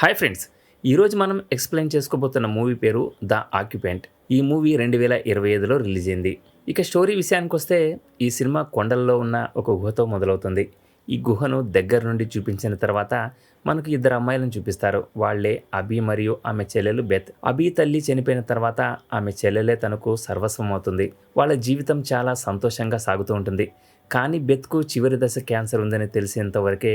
Hi friends ఈరోజు మనం explain చేసుకోబోతున్న మూవీ పేరు ద ఆక్యుపెంట్. ఈ మూవీ రెండు వేల ఇరవై ఐదులో రిలీజ్ అయింది. ఇక స్టోరీ విషయానికి వస్తే ఈ సినిమా కొండల్లో ఉన్న ఒక గుహతో మొదలవుతుంది. ఈ గుహను దగ్గర నుండి చూపించిన తర్వాత మనకు ఇద్దరు అమ్మాయిలను చూపిస్తారు. వాళ్ళే అభి మరియు ఆమె చెల్లెలు బెత్. అభి తల్లి చనిపోయిన తర్వాత ఆమె చెల్లెలే తనకు సర్వస్వం అవుతుంది వాళ్ళ జీవితం చాలా సంతోషంగా సాగుతూ ఉంటుంది. కానీ బెత్కు చివరి దశ క్యాన్సర్ ఉందని తెలిసేంత వరకే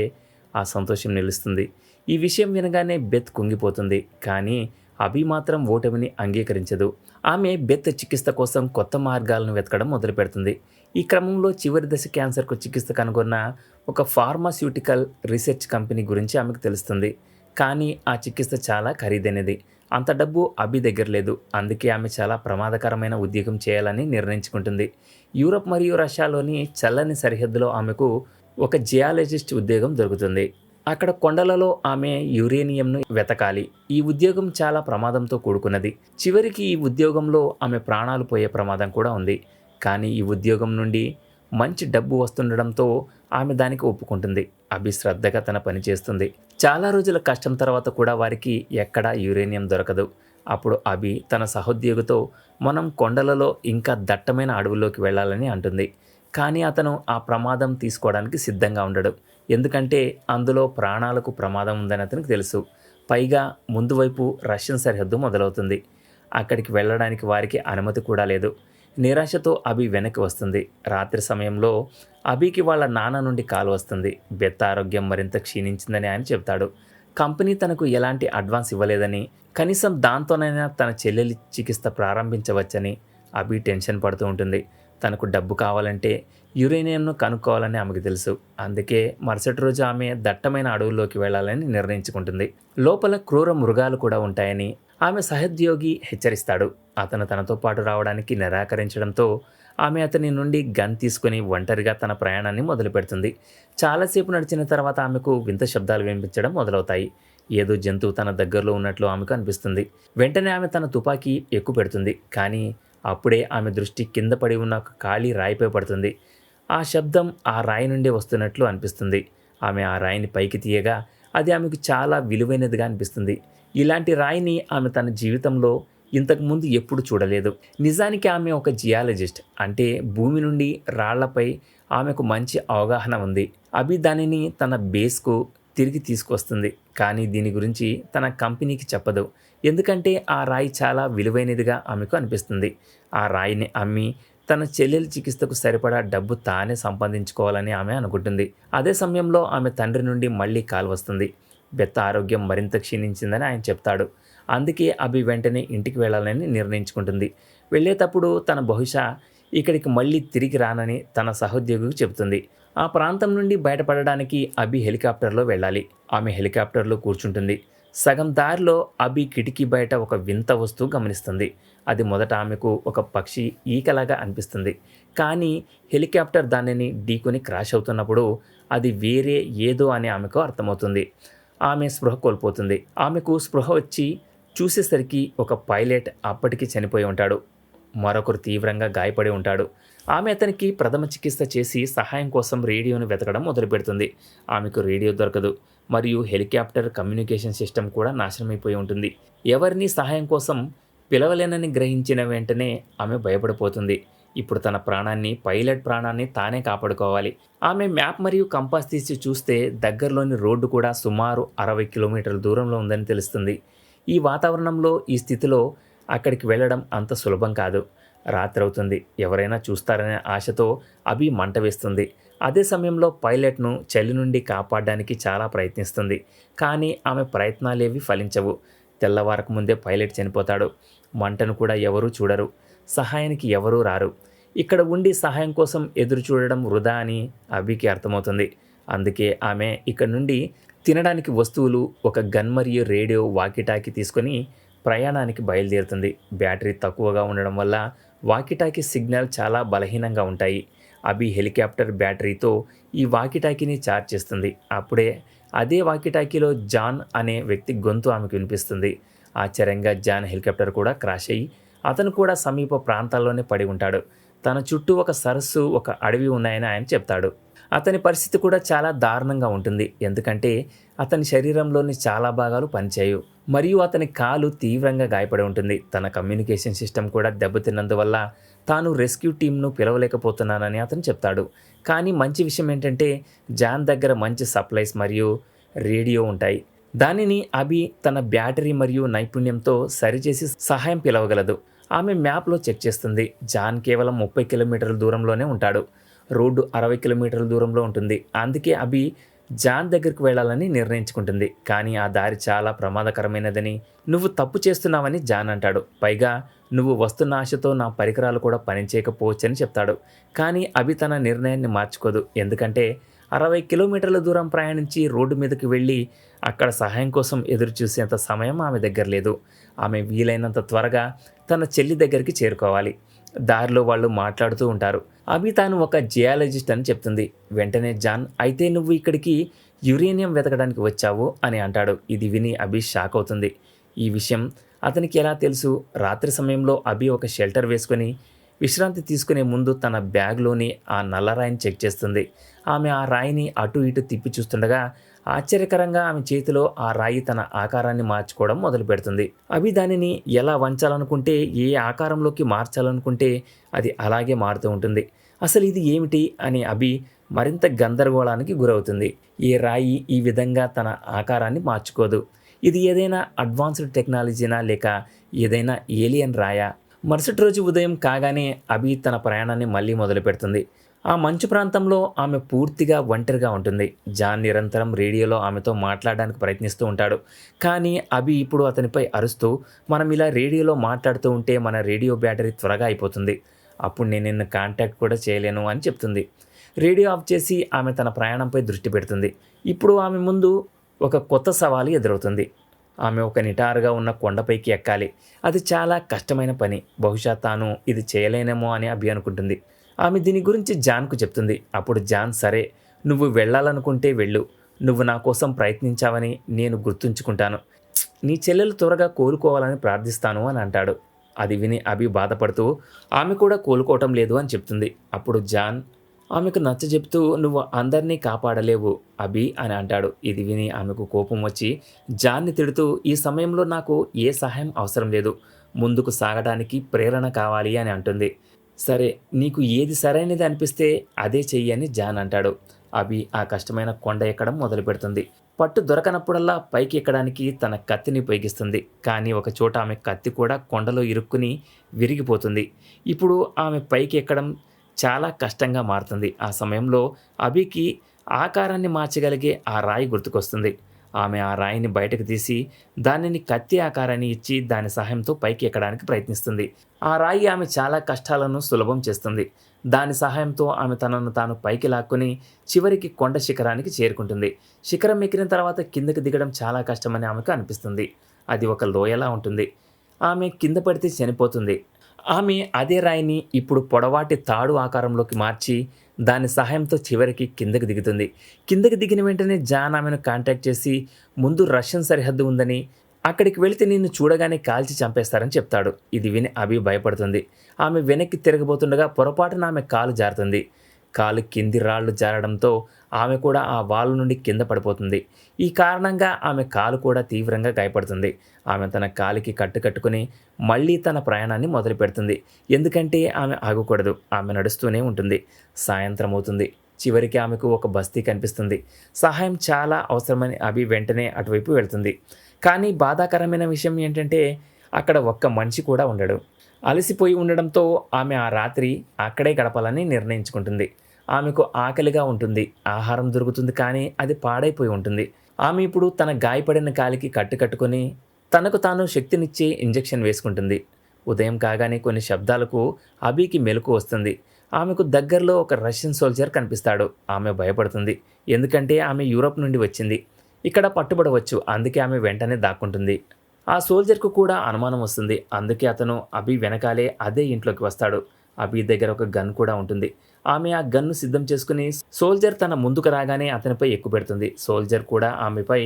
ఆ సంతోషం నిలుస్తుంది. ఈ విషయం వినగానే బెత్ కుంగిపోతుంది. కానీ అభి మాత్రం ఓటమిని అంగీకరించదు. ఆమె బెత్ చికిత్స కోసం కొత్త మార్గాలను వెతకడం మొదలుపెడుతుంది. ఈ క్రమంలో చివరి దశ క్యాన్సర్కు చికిత్స కనుగొన్న ఒక ఫార్మాస్యూటికల్ రీసెర్చ్ కంపెనీ గురించి ఆమెకు తెలుస్తుంది. కానీ ఆ చికిత్స చాలా ఖరీదైనది. అంత డబ్బు అభి దగ్గర లేదు. అందుకే ఆమె చాలా ప్రమాదకరమైన ఉద్యోగం చేయాలని నిర్ణయించుకుంటుంది. యూరప్ మరియు రష్యాలోని చల్లని సరిహద్దులో ఆమెకు ఒక జియాలజిస్ట్ ఉద్యోగం దొరుకుతుంది. అక్కడ కొండలలో ఆమె యురేనియంను వెతకాలి. ఈ ఉద్యోగం చాలా ప్రమాదంతో కూడుకున్నది. చివరికి ఈ ఉద్యోగంలో ఆమె ప్రాణాలు పోయే ప్రమాదం కూడా ఉంది. కానీ ఈ ఉద్యోగం నుండి మంచి డబ్బు వస్తుండడంతో ఆమె దానికి ఒప్పుకుంటుంది. అభి శ్రద్ధగా తన పని చేస్తుంది. చాలా రోజుల కష్టం తర్వాత కూడా వారికి ఎక్కడా యురేనియం దొరకదు. అప్పుడు అభి తన సహోద్యోగితో మనం కొండలలో ఇంకా దట్టమైన అడవుల్లోకి వెళ్ళాలని అంటుంది. కానీ అతను ఆ ప్రమాదం తీసుకోవడానికి సిద్ధంగా ఉండడు. ఎందుకంటే అందులో ప్రాణాలకు ప్రమాదం ఉందని అతనికి తెలుసు. పైగా ముందు వైపు రష్యన్ సరిహద్దు మొదలవుతుంది. అక్కడికి వెళ్ళడానికి వారికి అనుమతి కూడా లేదు. నిరాశతో అభి వెనక్కి వస్తుంది. రాత్రి సమయంలో అభికి వాళ్ళ నాన్న నుండి కాల్ వస్తుంది. బెత్త ఆరోగ్యం మరింత క్షీణించిందని ఆయన చెప్తాడు కంపెనీ తనకు ఎలాంటి అడ్వాన్స్ ఇవ్వలేదని కనీసం దాంతోనైనా తన చెల్లెలి చికిత్స ప్రారంభించవచ్చని అభి టెన్షన్ పడుతూ ఉంటుంది. తనకు డబ్బు కావాలంటే యురేనియంను కనుక్కోవాలని ఆమెకు తెలుసు. అందుకే మరుసటి రోజు ఆమె దట్టమైన అడవుల్లోకి వెళ్ళాలని నిర్ణయించుకుంటుంది. లోపల క్రూర మృగాలు కూడా ఉంటాయని ఆమె సహోద్యోగి హెచ్చరిస్తాడు. అతను తనతో పాటు రావడానికి నిరాకరించడంతో ఆమె అతని నుండి గన్ తీసుకుని ఒంటరిగా తన ప్రయాణాన్ని మొదలు పెడుతుంది చాలాసేపు నడిచిన తర్వాత ఆమెకు వింత శబ్దాలు వినిపించడం మొదలవుతాయి. ఏదో జంతువు తన దగ్గరలో ఉన్నట్లు ఆమెకు అనిపిస్తుంది. వెంటనే ఆమె తన తుపాకీ ఎక్కువ పెడుతుంది కానీ అప్పుడే ఆమె దృష్టి కింద పడి ఉన్న ఒక ఖాళీ రాయిపై పడుతుంది. ఆ శబ్దం ఆ రాయి నుండి వస్తున్నట్లు అనిపిస్తుంది. ఆమె ఆ రాయిని పైకి తీయగా అది ఆమెకు చాలా విలువైనదిగా అనిపిస్తుంది. ఇలాంటి రాయిని ఆమె తన జీవితంలో ఇంతకుముందు ఎప్పుడు చూడలేదు. నిజానికి ఆమె ఒక జియాలజిస్ట్. అంటే భూమి నుండి రాళ్ళపై ఆమెకు మంచి అవగాహన ఉంది. అభి దానిని తన బేస్కు తిరిగి తీసుకొస్తుంది. కానీ దీని గురించి తన కంపెనీకి చెప్పదు. ఎందుకంటే ఆ రాయి చాలా విలువైనదిగా ఆమెకు అనిపిస్తుంది. ఆ రాయిని అమ్మి తన చెల్లెల చికిత్సకు సరిపడా డబ్బు తానే సంపాదించుకోవాలని ఆమె అనుకుంటుంది. అదే సమయంలో ఆమె తండ్రి నుండి మళ్ళీ కాల్ వస్తుంది. బెత్త ఆరోగ్యం మరింత క్షీణించిందని ఆయన చెప్తాడు. అందుకే అభి వెంటనే ఇంటికి వెళ్ళాలని నిర్ణయించుకుంటుంది. వెళ్ళేటప్పుడు తన బహుశా ఇక్కడికి మళ్ళీ తిరిగి రానని తన సహోద్యోగికి చెబుతుంది. ఆ ప్రాంతం నుండి బయటపడడానికి అభి హెలికాప్టర్లో వెళ్ళాలి. ఆమె హెలికాప్టర్లో కూర్చుంటుంది. సగం దారిలో అభి కిటికీ బయట ఒక వింత వస్తువు గమనిస్తుంది. అది మొదట ఆమెకు ఒక పక్షి ఈకలాగా అనిపిస్తుంది. కానీ హెలికాప్టర్ దానిని ఢీకొని క్రాష్ అవుతున్నప్పుడు అది వేరే ఏదో అని ఆమెకు అర్థమవుతుంది. ఆమె స్పృహ కోల్పోతుంది. ఆమెకు స్పృహ వచ్చి చూసేసరికి ఒక పైలట్ అప్పటికి చనిపోయి ఉంటాడు. మరొకరు తీవ్రంగా గాయపడి ఉంటాడు. ఆమె అతనికి ప్రథమ చికిత్స చేసి సహాయం కోసం రేడియోను వెతకడం మొదలుపెడుతుంది ఆమెకు రేడియో దొరకదు. మరియు హెలికాప్టర్ కమ్యూనికేషన్ సిస్టమ్ కూడా నాశనమైపోయి ఉంటుంది. ఎవరిని సహాయం కోసం పిలవలేనని గ్రహించిన వెంటనే ఆమె భయపడిపోతుంది. ఇప్పుడు తన ప్రాణాన్ని పైలట్ ప్రాణాన్ని తానే కాపాడుకోవాలి. ఆమె మ్యాప్ మరియు కంపాస్ తీసి చూస్తే దగ్గరలోని రోడ్డు కూడా సుమారు అరవై కిలోమీటర్ల దూరంలో ఉందని తెలుస్తుంది. ఈ వాతావరణంలో ఈ స్థితిలో అక్కడికి వెళ్ళడం అంత సులభం కాదు. రాత్రి అవుతుంది. ఎవరైనా చూస్తారనే ఆశతో అభి మంట వేస్తుంది. అదే సమయంలో పైలట్ను చలి నుండి కాపాడడానికి చాలా ప్రయత్నిస్తుంది. కానీ ఆమె ప్రయత్నాలేవి ఫలించవు. తెల్లవారకు ముందే పైలట్ చనిపోతాడు. మంటను కూడా ఎవరూ చూడరు సహాయానికి ఎవరూ రారు. ఇక్కడ ఉండి సహాయం కోసం ఎదురు చూడడం వృధా అని అభికి అర్థమవుతుంది. అందుకే ఆమె ఇక్కడ నుండి తినడానికి వస్తువులు ఒక గన్ మరియు రేడియో వాకిటాకి తీసుకొని ప్రయాణానికి బయలుదేరుతుంది. బ్యాటరీ తక్కువగా ఉండడం వల్ల వాకిటాకి సిగ్నల్ చాలా బలహీనంగా ఉంటాయి. అభి హెలికాప్టర్ బ్యాటరీతో ఈ వాకిటాకీని ఛార్జ్ చేస్తుంది. అప్పుడే అదే వాకిటాకీలో జాన్ అనే వ్యక్తి గొంతు ఆమెకు వినిపిస్తుంది. ఆశ్చర్యంగా జాన్ హెలికాప్టర్ కూడా క్రాష్ అయ్యి అతను కూడా సమీప ప్రాంతాల్లోనే పడి ఉంటాడు. తన చుట్టూ ఒక సరస్సు ఒక అడవి ఉన్నాయని ఆయన చెప్తాడు. అతని పరిస్థితి కూడా చాలా దారుణంగా ఉంటుంది. ఎందుకంటే అతని శరీరంలోని చాలా భాగాలు పనిచేయవు. మరియు అతని కాలు తీవ్రంగా గాయపడి ఉంటుంది. తన కమ్యూనికేషన్ సిస్టమ్ కూడా దెబ్బతిన్నందువల్ల తాను రెస్క్యూ టీంను పిలవలేకపోతున్నానని అతను చెప్తాడు. కానీ మంచి విషయం ఏంటంటే జాన్ దగ్గర మంచి సప్లైస్ మరియు రేడియో ఉంటాయి. దానిని అభి తన బ్యాటరీ మరియు నైపుణ్యంతో సరిచేసి సహాయం పిలవగలదు. ఆమె మ్యాప్లో చెక్ చేస్తుంది. జాన్ కేవలం ముప్పై కిలోమీటర్ల దూరంలోనే ఉంటాడు. రోడ్డు అరవై కిలోమీటర్ల దూరంలో ఉంటుంది. అందుకే అభి జాన్ దగ్గరికి వెళ్ళాలని నిర్ణయించుకుంటుంది. కానీ ఆ దారి చాలా ప్రమాదకరమైనదని నువ్వు తప్పు చేస్తున్నావని జాన్ అంటాడు. పైగా నువ్వు వస్తున్న ఆశతో నా పరికరాలు కూడా పనిచేయకపోవచ్చని చెప్తాడు. కానీ అభి తన నిర్ణయాన్ని మార్చుకోదు. ఎందుకంటే అరవై కిలోమీటర్ల దూరం ప్రయాణించి రోడ్డు మీదకి వెళ్ళి అక్కడ సహాయం కోసం ఎదురు చూసేంత సమయం ఆమె దగ్గర లేదు. ఆమె వీలైనంత త్వరగా తన చెల్లి దగ్గరికి చేరుకోవాలి. దారిలో వాళ్ళు మాట్లాడుతూ ఉంటారు. అభి తాను ఒక జియాలజిస్ట్ అని చెప్తుంది. వెంటనే జాన్ అయితే నువ్వు ఇక్కడికి యురేనియం వెతకడానికి వచ్చావు? అని అంటాడు. ఇది విని అభి షాక్ అవుతుంది. ఈ విషయం అతనికి ఎలా తెలుసు? రాత్రి సమయంలో అభి ఒక షెల్టర్ వేసుకొని విశ్రాంతి తీసుకునే ముందు తన బ్యాగ్లోని ఆ నల్ల రాయిని చెక్ చేస్తుంది. ఆమె ఆ రాయిని అటు ఇటు తిప్పి చూస్తుండగా ఆశ్చర్యకరంగా ఆమె చేతిలో ఆ రాయి తన ఆకారాన్ని మార్చుకోవడం మొదలు పెడుతుంది అవి దానిని ఎలా వంచాలనుకుంటే ఏ ఆకారంలోకి మార్చాలనుకుంటే అది అలాగే మారుతూ ఉంటుంది. అసలు ఇది ఏమిటి అని అభి మరింత గందరగోళానికి గురవుతుంది. ఈ రాయి ఈ విధంగా తన ఆకారాన్ని మార్చుకోదు. ఇది ఏదైనా అడ్వాన్స్డ్ టెక్నాలజీనా లేక ఏదైనా ఏలియన్ రాయా? మరుసటి రోజు ఉదయం కాగానే అభి తన ప్రయాణాన్ని మళ్ళీ మొదలు పెడుతుంది ఆ మంచు ప్రాంతంలో ఆమె పూర్తిగా ఒంటరిగా ఉంటుంది. జాన్ నిరంతరం రేడియోలో ఆమెతో మాట్లాడడానికి ప్రయత్నిస్తూ ఉంటాడు. కానీ అభి ఇప్పుడు అతనిపై అరుస్తూ మనం ఇలా రేడియోలో మాట్లాడుతూ ఉంటే మన రేడియో బ్యాటరీ త్వరగా అయిపోతుంది. అప్పుడు నేను నిన్ను కాంటాక్ట్ కూడా చేయలేను అని చెప్తుంది. రేడియో ఆఫ్ చేసి ఆమె తన ప్రయాణంపై దృష్టి పెడుతుంది. ఇప్పుడు ఆమె ముందు ఒక కొత్త సవాలు ఎదురవుతుంది. ఆమె ఒక నిటారుగా ఉన్న కొండపైకి ఎక్కాలి. అది చాలా కష్టమైన పని. బహుశా తాను ఇది చేయలేనేమో అని అభి అనుకుంటుంది. ఆమె దీని గురించి జాన్కు చెప్తుంది. అప్పుడు జాన్ సరే నువ్వు వెళ్ళాలనుకుంటే వెళ్ళు. నువ్వు నా కోసం ప్రయత్నించావని నేను గుర్తుంచుకుంటాను. నీ చెల్లెలు త్వరగా కోలుకోవాలని ప్రార్థిస్తాను అని అంటాడు. అది విని అభి బాధపడుతూ ఆమె కూడా కోలుకోవటం లేదు అని చెప్తుంది. అప్పుడు జాన్ ఆమెకు నచ్చ చెప్తూ నువ్వు అందరినీ కాపాడలేవు అభి అని అంటాడు. ఇది విని ఆమెకు కోపం వచ్చి జాన్ని తిడుతూ ఈ సమయంలో నాకు ఏ సహాయం అవసరం లేదు. ముందుకు సాగడానికి ప్రేరణ కావాలి అని అంటుంది. సరే నీకు ఏది సరైనది అనిపిస్తే అదే చెయ్యి అని జాన్ అంటాడు. అభి ఆ కష్టమైన కొండ ఎక్కడం మొదలు పెడుతుంది పట్టు దొరకనప్పుడల్లా పైకి ఎక్కడానికి తన కత్తిని ఉపయోగిస్తుంది. కానీ ఒక చోట ఆమె కత్తి కూడా కొండలో ఇరుక్కుని విరిగిపోతుంది. ఇప్పుడు ఆమె పైకి ఎక్కడం చాలా కష్టంగా మారుతుంది. ఆ సమయంలో అభికి ఆకారాన్ని మార్చగలిగే ఆ రాయి గుర్తుకొస్తుంది. ఆమె ఆ రాయిని బయటకు తీసి దానిని కత్తి ఆకారాన్ని ఇచ్చి దాని సహాయంతో పైకి ఎక్కడానికి ప్రయత్నిస్తుంది. ఆ రాయి ఆమె చాలా కష్టాలను సులభం చేస్తుంది. దాని సహాయంతో ఆమె తనను తాను పైకి లాక్కొని చివరికి కొండ శిఖరానికి చేరుకుంటుంది. శిఖరం ఎక్కిన తర్వాత కిందకి దిగడం చాలా కష్టమని ఆమెకు అనిపిస్తుంది. అది ఒక లోయలా ఉంటుంది. ఆమె కింద పడితే చనిపోతుంది. ఆమె అదే రాయిని ఇప్పుడు పొడవాటి తాడు ఆకారంలోకి మార్చి దాని సహాయంతో చివరికి కిందకి దిగుతుంది. కిందకి దిగిన వెంటనే జాన్ ఆమెను కాంటాక్ట్ చేసి ముందు రష్యన్ సరిహద్దు ఉందని అక్కడికి వెళితే నిన్ను చూడగానే కాల్చి చంపేస్తారని చెప్తాడు ఇది విని అభి భయపడుతుంది. ఆమె వెనక్కి తిరగబోతుండగా పొరపాటున ఆమె కాలు జారుతుంది. కాలు కింది రాళ్ళు జారడంతో ఆమె కూడా ఆ వాల్ నుండి కింద పడిపోతుంది. ఈ కారణంగా ఆమె కాలు కూడా తీవ్రంగా గాయపడుతుంది. ఆమె తన కాలికి కట్టు కట్టుకుని మళ్ళీ తన ప్రయాణాన్ని మొదలు పెడుతుంది. ఎందుకంటే ఆమె ఆగకూడదు ఆమె నడుస్తూనే ఉంటుంది. సాయంత్రం అవుతుంది. చివరికి ఆమెకు ఒక బస్తీ కనిపిస్తుంది. సహాయం చాలా అవసరమని అభి వెంటనే అటువైపు వెళ్తుంది. కానీ బాధాకరమైన విషయం ఏంటంటే అక్కడ ఒక్క మనిషి కూడా ఉండడు. అలసిపోయి ఉండడంతో ఆమె ఆ రాత్రి అక్కడే గడపాలని నిర్ణయించుకుంటుంది. ఆమెకు ఆకలిగా ఉంటుంది. ఆహారం దొరుకుతుంది కానీ అది పాడైపోయి ఉంటుంది. ఆమె ఇప్పుడు తన గాయపడిన కాలికి కట్టు కట్టుకొని తనకు తాను శక్తినిచ్చే ఇంజెక్షన్ వేసుకుంటుంది. ఉదయం కాగానే కొన్ని శబ్దాలకు అబీకి మెలకు వస్తుంది. ఆమెకు దగ్గరలో ఒక రష్యన్ సోల్జర్ కనిపిస్తాడు. ఆమె భయపడుతుంది. ఎందుకంటే ఆమె యూరోప్ నుండి వచ్చింది. ఇక్కడ పట్టుబడవచ్చు. అందుకే ఆమె వెంటనే దాక్కుంటుంది. ఆ సోల్జర్కు కూడా అనుమానం వస్తుంది. అందుకే అతను అభి వెనకాలే అదే ఇంట్లోకి వస్తాడు. అభి దగ్గర ఒక గన్ కూడా ఉంటుంది. ఆమె ఆ గన్ను సిద్ధం చేసుకుని సోల్జర్ తన ముందుకు రాగానే అతనిపై ఎక్కువ పెడుతుంది. సోల్జర్ కూడా ఆమెపై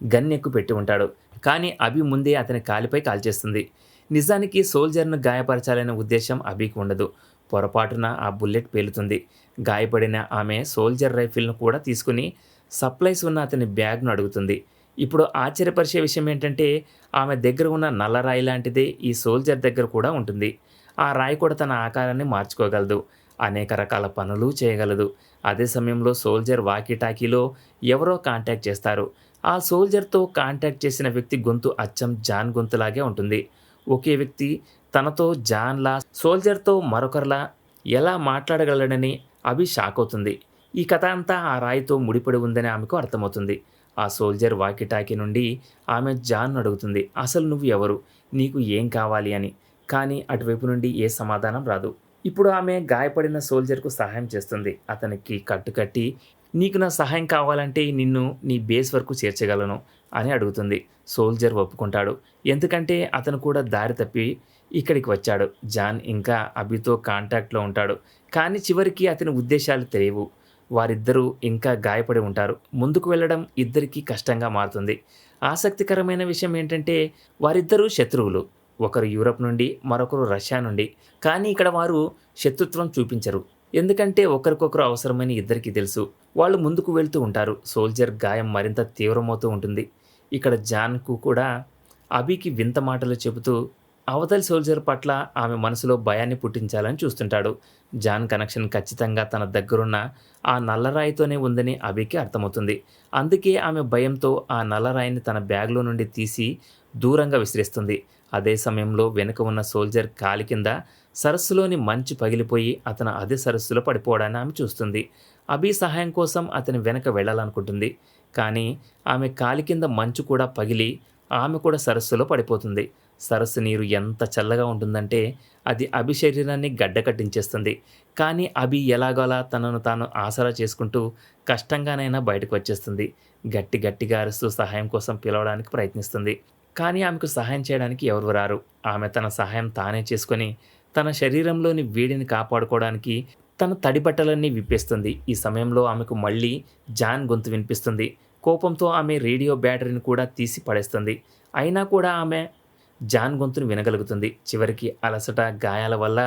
గన్ ఎక్కువ పెట్టి ఉంటాడు. కానీ అభి ముందే అతని కాలిపై కాల్చేస్తుంది. నిజానికి సోల్జర్ను గాయపరచాలనే ఉద్దేశం అభికి ఉండదు. పొరపాటున ఆ బుల్లెట్ పేలుతుంది. గాయపడిన ఆమె సోల్జర్ రైఫిల్ను కూడా తీసుకుని సప్లైస్ ఉన్న అతని బ్యాగ్ను అడుగుతుంది. ఇప్పుడు ఆశ్చర్యపరిచే విషయం ఏంటంటే ఆమె దగ్గర ఉన్న నల్ల రాయి లాంటిదే ఈ సోల్జర్ దగ్గర కూడా ఉంటుంది. ఆ రాయి కూడా తన ఆకారాన్ని మార్చుకోగలదు. అనేక రకాల పనులు చేయగలదు. అదే సమయంలో సోల్జర్ వాకీటాకీలో ఎవరో కాంటాక్ట్ చేస్తారు. ఆ సోల్జర్తో కాంటాక్ట్ చేసిన వ్యక్తి గొంతు అచ్చం జాన్ గొంతులాగే ఉంటుంది. ఒకే వ్యక్తి తనతో జాన్లా సోల్జర్తో మరొకరిలా ఎలా మాట్లాడగలడని అభి షాక్ అవుతుంది. ఈ కథ అంతా ఆ రాయితో ముడిపడి ఉందని ఆమెకు అర్థమవుతుంది. ఆ సోల్జర్ వాకిటాకి నుండి ఆమె జాన్ అడుగుతుంది. అసలు నువ్వు ఎవరు? నీకు ఏం కావాలి? అని. కానీ అటువైపు నుండి ఏ సమాధానం రాదు. ఇప్పుడు ఆమె గాయపడిన సోల్జర్కు సహాయం చేస్తుంది. అతనికి కట్టుకట్టి నీకు నా సహాయం కావాలంటే నిన్ను నీ బేస్ వరకు చేర్చగలను అని అడుగుతుంది. సోల్జర్ ఒప్పుకుంటాడు. ఎందుకంటే అతను కూడా దారి తప్పి ఇక్కడికి వచ్చాడు. జాన్ ఇంకా అభితో కాంటాక్ట్లో ఉంటాడు. కానీ చివరికి అతని ఉద్దేశాలు తెలియవు. వారిద్దరూ ఇంకా గాయపడి ఉంటారు. ముందుకు వెళ్ళడం ఇద్దరికీ కష్టంగా మారుతుంది. ఆసక్తికరమైన విషయం ఏంటంటే వారిద్దరూ శత్రువులు. ఒకరు యూరప్ నుండి మరొకరు రష్యా నుండి. కానీ ఇక్కడ వారు శత్రుత్వం చూపించరు. ఎందుకంటే ఒకరికొకరు అవసరమని ఇద్దరికీ తెలుసు. వాళ్ళు ముందుకు వెళ్తూ ఉంటారు. సోల్జర్ గాయం మరింత తీవ్రమవుతూ ఉంటుంది. ఇక్కడ జాన్కు కూడా అభికి వింత మాటలు చెబుతూ అవతలి సోల్జర్ పట్ల ఆమె మనసులో భయాన్ని పుట్టించాలని చూస్తుంటాడు. జాన్ కనెక్షన్ ఖచ్చితంగా తన దగ్గరున్న ఆ నల్లరాయితోనే ఉందని అభికి అర్థమవుతుంది. అందుకే ఆమె భయంతో ఆ నల్లరాయిని తన బ్యాగ్లో నుండి తీసి దూరంగా విసిరేస్తుంది. అదే సమయంలో వెనుక ఉన్న సోల్జర్ కాలి కింద సరస్సులోని మంచు పగిలిపోయి అతను అదే సరస్సులో పడిపోవడాన్ని ఆమె చూస్తుంది. అభి సహాయం కోసం అతని వెనక వెళ్ళాలనుకుంటుంది. కానీ ఆమె కాలి కింద మంచు కూడా పగిలి ఆమె కూడా సరస్సులో పడిపోతుంది. సరస్సు నీరు ఎంత చల్లగా ఉంటుందంటే అది అభి శరీరాన్ని గడ్డకట్టించేస్తుంది కానీ అభి ఎలాగోలా తనను తాను ఆసరా చేసుకుంటూ కష్టంగానైనా బయటకు వచ్చేస్తుంది. గట్టి గట్టిగా అరుస్తూ సహాయం కోసం పిలవడానికి ప్రయత్నిస్తుంది. కానీ ఆమెకు సహాయం చేయడానికి ఎవరు రారు. ఆమె తన సహాయం తానే చేసుకొని తన శరీరంలోని వేడిని కాపాడుకోవడానికి తన తడి బట్టలన్నీ విప్పేస్తుంది. ఈ సమయంలో ఆమెకు మళ్ళీ జాన్ గొంతు వినిపిస్తుంది. కోపంతో ఆమె రేడియో బ్యాటరీని కూడా తీసి పడేస్తుంది. అయినా కూడా ఆమె జాన్ గొంతును వినగలుగుతుంది. చివరికి అలసట గాయాల వల్ల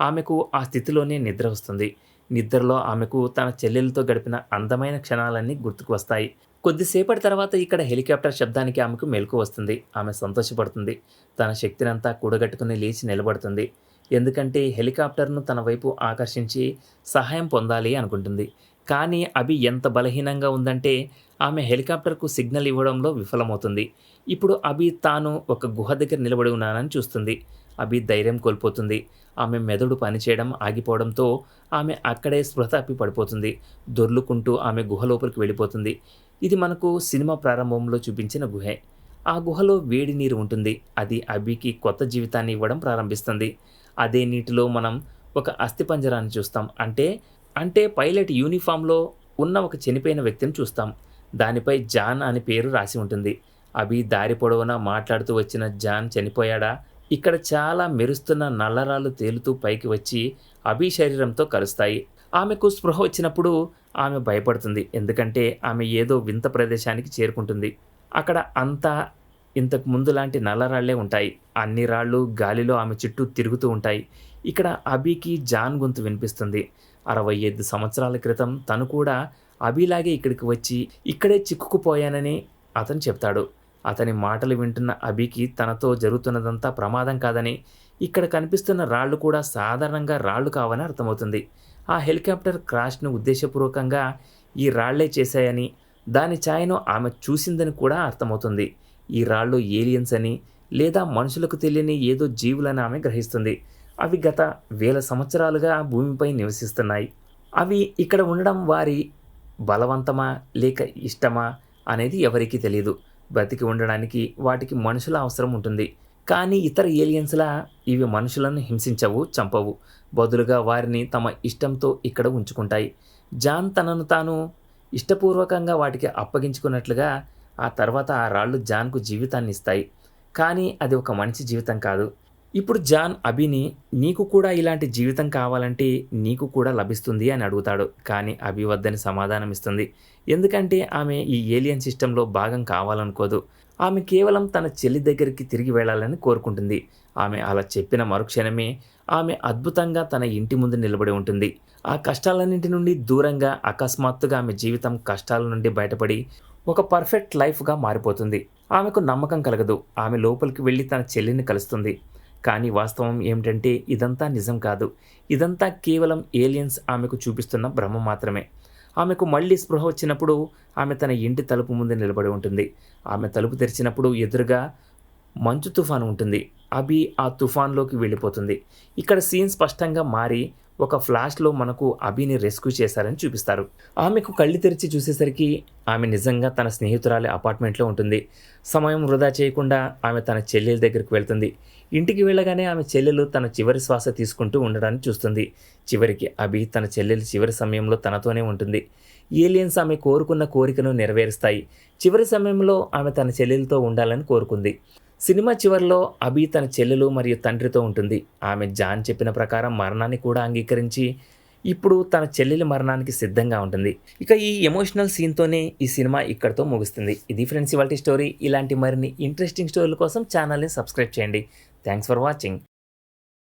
ఆమెకు ఆ స్థితిలోనే నిద్ర వస్తుంది. నిద్రలో ఆమెకు తన చెల్లెలతో గడిపిన అందమైన క్షణాలన్నీ గుర్తుకు వస్తాయి. కొద్దిసేపటి తర్వాత ఇక్కడ హెలికాప్టర్ శబ్దానికి ఆమెకు మెలకు వస్తుంది. ఆమె సంతోషపడుతుంది. తన శక్తినంతా కూడగట్టుకుని లేచి నిలబడుతుంది. ఎందుకంటే హెలికాప్టర్ను తన వైపు ఆకర్షించి సహాయం పొందాలి అనుకుంటుంది. కానీ అభి ఎంత బలహీనంగా ఉందంటే ఆమె హెలికాప్టర్కు సిగ్నల్ ఇవ్వడంలో విఫలమవుతుంది. ఇప్పుడు అభి తాను ఒక గుహ దగ్గర నిలబడి ఉన్నానని చూస్తుంది. అభి ధైర్యం కోల్పోతుంది. ఆమె మెదడు పనిచేయడం ఆగిపోవడంతో ఆమె అక్కడే స్పృహ తప్పి పడిపోతుంది. దొర్లుకుంటూ ఆమె గుహ లోపలికి వెళ్ళిపోతుంది. ఇది మనకు సినిమా ప్రారంభంలో చూపించిన గుహే. ఆ గుహలో వేడి నీరు ఉంటుంది. అది అభికి కొత్త జీవితాన్ని ఇవ్వడం ప్రారంభిస్తుంది. అదే నీటిలో మనం ఒక అస్థిపంజరాన్ని చూస్తాం. అంటే అంటే పైలట్ యూనిఫామ్లో ఉన్న ఒక చనిపోయిన వ్యక్తిని చూస్తాం. దానిపై జాన్ అని పేరు రాసి ఉంటుంది. అభి దారి పొడవునా మాట్లాడుతూ వచ్చిన జాన్ చనిపోయాడా? ఇక్కడ చాలా మెరుస్తున్న నల్లరాళ్ళు తేలుతూ పైకి వచ్చి అభి శరీరంతో కలుస్తాయి. ఆమెకు స్పృహ వచ్చినప్పుడు ఆమె భయపడుతుంది. ఎందుకంటే ఆమె ఏదో వింత ప్రదేశానికి చేరుకుంటుంది. అక్కడ అంతా ఇంతకు ముందు లాంటి నల్లరాళ్ళే ఉంటాయి. అన్ని రాళ్ళు గాలిలో ఆమె చుట్టూ తిరుగుతూ ఉంటాయి. ఇక్కడ అభికి జాన్ గొంతు వినిపిస్తుంది. అరవై ఐదు సంవత్సరాల క్రితం తను కూడా అభిలాగే ఇక్కడికి వచ్చి ఇక్కడే చిక్కుకుపోయానని అతను చెప్తాడు. అతని మాటలు వింటున్న అభికి తనతో జరుగుతున్నదంతా ప్రమాదం కాదని ఇక్కడ కనిపిస్తున్న రాళ్ళు కూడా సాధారణంగా రాళ్ళు కావని అర్థమవుతుంది. ఆ హెలికాప్టర్ క్రాష్ను ఉద్దేశపూర్వకంగా ఈ రాళ్ళే చేశాయని దాని ఛాయను ఆమె చూసిందని కూడా అర్థమవుతుంది. ఈ రాళ్ళు ఏలియన్స్ అని లేదా మనుషులకు తెలియని ఏదో జీవులని ఆమె గ్రహిస్తుంది. అవి గత వేల సంవత్సరాలుగా భూమిపై నివసిస్తున్నాయి. అవి ఇక్కడ ఉండడం వారి బలవంతమా లేక ఇష్టమా అనేది ఎవరికీ తెలియదు బ్రతికి ఉండడానికి వాటికి మనుషుల అవసరం ఉంటుంది. కానీ ఇతర ఏలియన్స్లా ఇవి మనుషులను హింసించవు చంపవు. బదులుగా వారిని తమ ఇష్టంతో ఇక్కడ ఉంచుకుంటాయి. జాన్ తనను తాను ఇష్టపూర్వకంగా వాటికి అప్పగించుకున్నట్లుగా ఆ తర్వాత ఆ రాళ్ళు జాన్కు జీవితాన్ని ఇస్తాయి. కానీ అది ఒక మనిషి జీవితం కాదు. ఇప్పుడు జాన్ అభిని నీకు కూడా ఇలాంటి జీవితం కావాలంటే నీకు కూడా లభిస్తుంది అని అడుగుతాడు. కానీ అభి వద్దని సమాధానం ఇస్తుంది ఎందుకంటే ఆమె ఈ ఏలియన్ సిస్టంలో భాగం కావాలనుకోదు. ఆమె కేవలం తన చెల్లి దగ్గరికి తిరిగి వెళ్ళాలని కోరుకుంటుంది. ఆమె అలా చెప్పిన మరుక్షణమే ఆమె అద్భుతంగా తన ఇంటి ముందు నిలబడి ఉంటుంది. ఆ కష్టాలన్నింటి నుండి దూరంగా అకస్మాత్తుగా ఆమె జీవితం కష్టాల నుండి బయటపడి ఒక పర్ఫెక్ట్ లైఫ్గా మారిపోతుంది. ఆమెకు నమ్మకం కలగదు. ఆమె లోపలికి వెళ్ళి తన చెల్లిని కలుస్తుంది. కానీ వాస్తవం ఏమిటంటే ఇదంతా నిజం కాదు. ఇదంతా కేవలం ఏలియన్స్ ఆమెకు చూపిస్తున్న భ్రమ మాత్రమే. ఆమెకు మళ్ళీ స్పృహ వచ్చినప్పుడు ఆమె తన ఇంటి తలుపు ముందు నిలబడి ఉంటుంది. ఆమె తలుపు తెరిచినప్పుడు ఎదురుగా మంచు తుఫాను ఉంటుంది. అభి ఆ తుఫాన్లోకి వెళ్ళిపోతుంది. ఇక్కడ సీన్ స్పష్టంగా మారి ఒక ఫ్లాష్లో మనకు అభిని రెస్క్యూ చేశారని చూపిస్తారు. ఆమెకు కళ్ళు తెరిచి చూసేసరికి ఆమె నిజంగా తన స్నేహితురాలి అపార్ట్మెంట్లో ఉంటుంది. సమయం వృధా చేయకుండా ఆమె తన చెల్లెల దగ్గరికి వెళ్తుంది. ఇంటికి వెళ్ళగానే ఆమె చెల్లెలు తన చివరి శ్వాస తీసుకుంటూ ఉండడాన్ని చూస్తుంది. చివరికి అభి తన చెల్లెలు చివరి సమయంలో తనతోనే ఉంటుంది. ఏలియన్స్ ఆమె కోరుకున్న కోరికను నెరవేరుస్తాయి. చివరి సమయంలో ఆమె తన చెల్లెలతో ఉండాలని కోరుకుంది. సినిమా చివరిలో అభి తన చెల్లెలు మరియు తండ్రితో ఉంటుంది. ఆమె జాన్ చెప్పిన ప్రకారం మరణాన్ని కూడా అంగీకరించి ఇప్పుడు తన చెల్లెలి మరణానికి సిద్ధంగా ఉంటుంది. ఇక ఈ ఎమోషనల్ సీన్తోనే ఈ సినిమా ఇక్కడితో ముగుస్తుంది. ఇది ఫ్రెండ్స్ ఇవాళ స్టోరీ. ఇలాంటి మరిన్ని ఇంట్రెస్టింగ్ స్టోరీల కోసం ఛానల్ని సబ్స్క్రైబ్ చేయండి. Thanks for watching.